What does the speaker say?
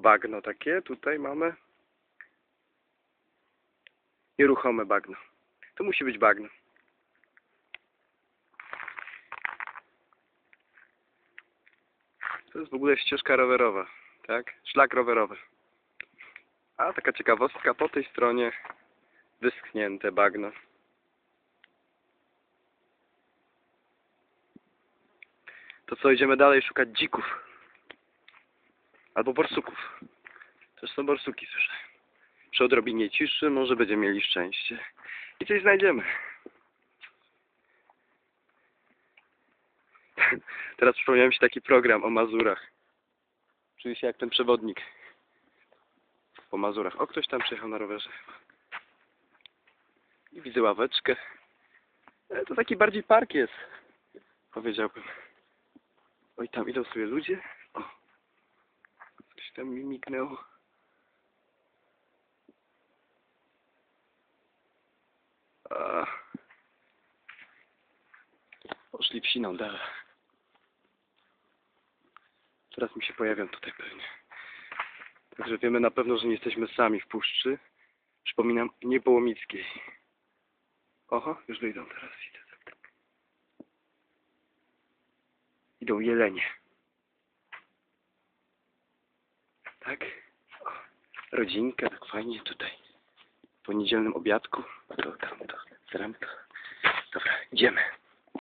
bagno takie tutaj mamy. Nieruchome bagno. To musi być bagno. To jest w ogóle ścieżka rowerowa, tak? Szlak rowerowy. A taka ciekawostka, po tej stronie wyschnięte bagno. To co, idziemy dalej szukać dzików. Albo borsuków. Też są borsuki, słyszę. Przy odrobinie ciszy może będziemy mieli szczęście. I coś znajdziemy. Teraz przypomniał mi się taki program o Mazurach. Czuję się jak ten przewodnik. Po Mazurach. O, ktoś tam przyjechał na rowerze. I widzę ławeczkę. E, To taki bardziej park jest. Powiedziałbym. Oj, tam idą sobie ludzie. O. Coś tam mi mignęło. A. Poszli psiną dalej. Teraz mi się pojawią tutaj pewnie. Także wiemy na pewno, że nie jesteśmy sami w puszczy. Przypominam, nie Połomickiej. Oho, już wyjdą teraz. Widzę. Idą jelenie. Tak? Rodzinka, tak fajnie tutaj. Po niedzielnym obiadku. To tam, to, ramka. Dobra, idziemy.